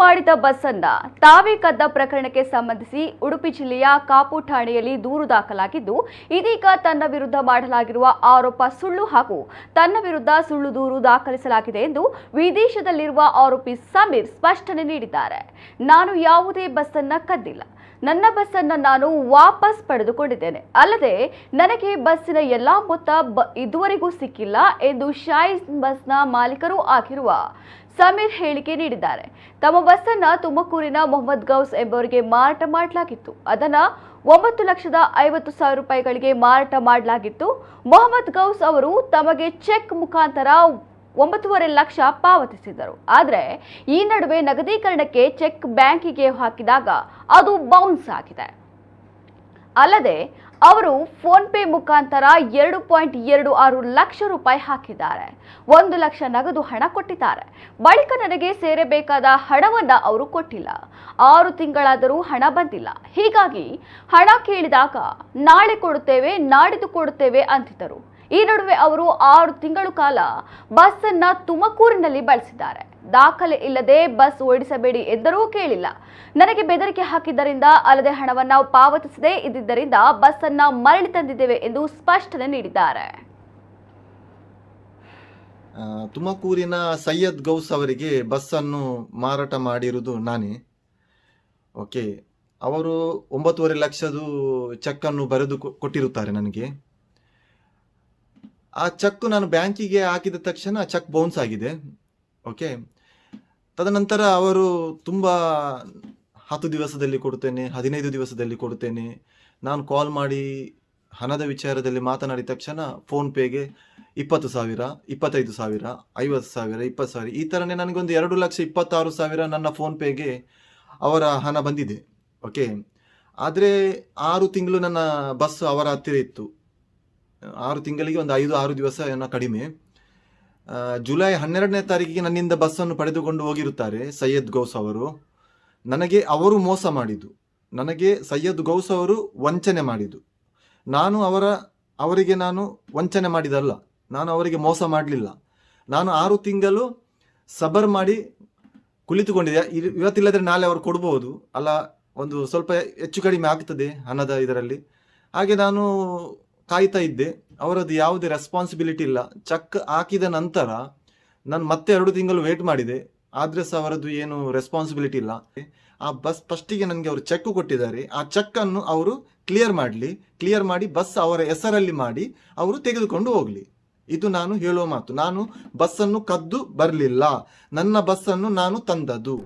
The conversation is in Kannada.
ಮಾಡಿದ ಬಸ್ ಅನ್ನ ತಾವೇ ಕದ್ದ ಪ್ರಕರಣಕ್ಕೆ ಸಂಬಂಧಿಸಿ ಉಡುಪಿ ಜಿಲ್ಲೆಯ ಕಾಪು ಠಾಣೆಯಲ್ಲಿ ದೂರು ದಾಖಲಾಗಿದ್ದು, ಇದೀಗ ತನ್ನ ವಿರುದ್ಧ ಮಾಡಲಾಗಿರುವ ಆರೋಪ ಸುಳ್ಳು ಹಾಗೂ ತನ್ನ ವಿರುದ್ಧ ಸುಳ್ಳು ದೂರು ದಾಖಲಿಸಲಾಗಿದೆ ಎಂದು ವಿದೇಶದಲ್ಲಿರುವ ಆರೋಪಿ ಸಮೀರ್ ಸ್ಪಷ್ಟನೆ ನೀಡಿದ್ದಾರೆ. ನಾನು ಯಾವುದೇ ಬಸ್ ಅನ್ನ ಕದ್ದಿಲ್ಲ. ನನ್ನ ಬಸ್ಸನ್ನು ನಾನು ವಾಪಸ್ ಪಡೆದುಕೊಂಡಿದ್ದೇನೆ. ಅಲ್ಲದೆ ನನಗೆ ಬಸ್ಸಿನ ಎಲ್ಲಾ ಮೊತ್ತ ಇದುವರೆಗೂ ಸಿಕ್ಕಿಲ್ಲ ಎಂದು ಶಾಯಿಸ್ ಬಸ್ನ ಮಾಲೀಕರು ಆಗಿರುವ ಸಮೀರ್ ಹೇಳಿಕೆ ನೀಡಿದ್ದಾರೆ. ತಮ್ಮ ಬಸ್ಸನ್ನ ತುಮಕೂರಿನ ಮೊಹಮ್ಮದ್ ಗೌಸ್ ಎಂಬವರಿಗೆ ಮಾರಾಟ ಮಾಡಲಾಗಿತ್ತು. ಅದನ್ನ ಒಂಬತ್ತು ಲಕ್ಷದ ಐವತ್ತು ಸಾವಿರ ರೂಪಾಯಿಗಳಿಗೆ ಮಾರಾಟ ಮಾಡಲಾಗಿತ್ತು. ಮೊಹಮ್ಮದ್ ಗೌಸ್ ಅವರು ತಮಗೆ ಚೆಕ್ ಮುಖಾಂತರ ಒಂಬತ್ತೂವರೆ ಲಕ್ಷ ಪಾವತಿಸಿದರು. ಆದರೆ ಈ ನಡುವೆ ನಗದೀಕರಣಕ್ಕೆ ಚೆಕ್ ಬ್ಯಾಂಕಿಗೆ ಹಾಕಿದಾಗ ಅದು ಬೌನ್ಸ್ ಆಗಿದೆ. ಅಲ್ಲದೆ ಅವರು ಫೋನ್ ಪೇ ಮುಖಾಂತರ ಎರಡು ಪಾಯಿಂಟ್ ಎರಡು ಆರು ಲಕ್ಷ ರೂಪಾಯಿ ಹಾಕಿದ್ದಾರೆ. ಒಂದು ಲಕ್ಷ ನಗದು ಹಣ ಕೊಟ್ಟಿದ್ದಾರೆ. ಬಳಿಕ ನನಗೆ ಸೇರಬೇಕಾದ ಹಣವನ್ನು ಅವರು ಕೊಟ್ಟಿಲ್ಲ. ಆರು ತಿಂಗಳಾದರೂ ಹಣ ಬಂದಿಲ್ಲ. ಹೀಗಾಗಿ ಹಣ ಕೇಳಿದಾಗ ನಾಳೆ ಕೊಡುತ್ತೇವೆ ನಾಡಿದು ಕೊಡುತ್ತೇವೆ ಅಂತಿದ್ದರು. ಈ ನಡುವೆ ಅವರು ಆರು ತಿಂಗಳು ಕಾಲ ಬಸ್ ಅನ್ನ ತುಮಕೂರಿನಲ್ಲಿ ಬಳಸಿದ್ದಾರೆ. ದಾಖಲೆ ಇಲ್ಲದೆ ಬಸ್ ಓಡಿಸಬೇಡಿ ಎಂದರೂ ಕೇಳಿಲ್ಲ. ನನಗೆ ಬೆದರಿಕೆ ಹಾಕಿದ್ದರಿಂದ ಅಲ್ಲದೆ ಹಣವನ್ನ ಪಾವತಿಸದೇ ಇದ್ದಿದ್ದರಿಂದ ಬಸ್ ಅನ್ನ ಮರಳಿ ತಂದಿದ್ದೇವೆ ಎಂದು ಸ್ಪಷ್ಟನೆ ನೀಡಿದ್ದಾರೆ. ತುಮಕೂರಿನ ಸೈಯದ್ ಗೌಸ್ ಅವರಿಗೆ ಬಸ್ಸನ್ನು ಮಾರಾಟ ಮಾಡಿರುವುದು ನಾನೇ. ಓಕೆ. ಅವರು ಒಂಬತ್ತುವರೆ ಲಕ್ಷದು ಚೆಕ್ಕನ್ನು ಬರೆದು ಕೊ- ಕೊಟ್ಟಿರುತ್ತಾರೆ ನನಗೆ. ಆ ಚೆಕ್ ನಾನು ಬ್ಯಾಂಕಿಗೆ ಹಾಕಿದ ತಕ್ಷಣ ಚೆಕ್ ಬೌನ್ಸ್ ಆಗಿದೆ. ಓಕೆ. ತದನಂತರ ಅವರು ತುಂಬ ಹತ್ತು ದಿವಸದಲ್ಲಿ ಕೊಡ್ತೇನೆ, ಹದಿನೈದು ದಿವಸದಲ್ಲಿ ಕೊಡ್ತೇನೆ. ನಾನು ಕಾಲ್ ಮಾಡಿ ಹಣದ ವಿಚಾರದಲ್ಲಿ ಮಾತನಾಡಿದ ತಕ್ಷಣ ಫೋನ್ ಪೇಗೆ ಇಪ್ಪತ್ತು ಸಾವಿರ, ಇಪ್ಪತ್ತೈದು ಸಾವಿರ, ಐವತ್ತು ಸಾವಿರ, ಇಪ್ಪತ್ತು ಸಾವಿರ, ಈ ಥರನೇ ನನಗೊಂದು ಎರಡು ಲಕ್ಷ ಇಪ್ಪತ್ತಾರು ಸಾವಿರ ನನ್ನ ಫೋನ್ಪೇಗೆ ಅವರ ಹಣ ಬಂದಿದೆ. ಓಕೆ. ಆದರೆ ಆರು ತಿಂಗಳು ನನ್ನ ಬಸ್ ಅವರ ಹತ್ತಿರ ಇತ್ತು. ಆರು ತಿಂಗಳಿಗೆ ಒಂದು ಐದು, ಆರು ದಿವಸ ಏನೋ ಕಡಿಮೆ ಜುಲೈ ಹನ್ನೆರಡನೇ ತಾರೀಕಿಗೆ ನನ್ನಿಂದ ಬಸ್ಸನ್ನು ಪಡೆದುಕೊಂಡು ಹೋಗಿರುತ್ತಾರೆ ಸೈಯದ್ ಗೌಸ್ ಅವರು. ನನಗೆ ಅವರು ಮೋಸ ಮಾಡಿದ್ದು. ನನಗೆ ಸೈಯದ್ ಗೌಸ್ ಅವರು ವಂಚನೆ ಮಾಡಿದ್ದು. ನಾನು ಅವರ, ಅವರಿಗೆ ನಾನು ವಂಚನೆ ಮಾಡಿದಲ್ಲ. ನಾನು ಅವರಿಗೆ ಮೋಸ ಮಾಡಲಿಲ್ಲ. ನಾನು ಆರು ತಿಂಗಳು ಸಬರ್ ಮಾಡಿ ಕುಳಿತುಕೊಂಡಿದೆ ಇವತ್ತಿಲ್ಲದ್ರೆ ನಾಳೆ ಅವರು ಕೊಡ್ಬೋದು. ಅಲ್ಲ, ಒಂದು ಸ್ವಲ್ಪ ಹೆಚ್ಚು ಕಡಿಮೆ ಆಗ್ತದೆ ಹಣದ ಇದರಲ್ಲಿ. ಹಾಗೆ ನಾನು ಕಾಯ್ತಾ ಇದ್ದೆ. ಅವರದ್ದು ಯಾವುದೇ ರೆಸ್ಪಾನ್ಸಿಬಿಲಿಟಿ ಇಲ್ಲ. ಚೆಕ್ ಹಾಕಿದ ನಂತರ ನಾನು ಮತ್ತೆ ಎರಡು ತಿಂಗಳು ವೇಟ್ ಮಾಡಿದೆ. ಆದರೆ ಸಹ ಅವರದ್ದು ಏನು ರೆಸ್ಪಾನ್ಸಿಬಿಲಿಟಿ ಇಲ್ಲ. ಆ ಬಸ್ ಫಸ್ಟಿಗೆ ನನಗೆ ಅವರು ಚೆಕ್ ಕೊಟ್ಟಿದ್ದಾರೆ. ಆ ಚೆಕ್ ಅನ್ನು ಅವರು ಕ್ಲಿಯರ್ ಮಾಡಲಿ. ಕ್ಲಿಯರ್ ಮಾಡಿ ಬಸ್ ಅವರ ಹೆಸರಲ್ಲಿ ಮಾಡಿ ಅವರು ತೆಗೆದುಕೊಂಡು ಹೋಗಲಿ. ಇದು ನಾನು ಹೇಳುವ ಮಾತು. ನಾನು ಬಸ್ಸನ್ನು ಕದ್ದು ಬರಲಿಲ್ಲ. ನನ್ನ ಬಸ್ಸನ್ನು ನಾನು ತಂದದ್ದು.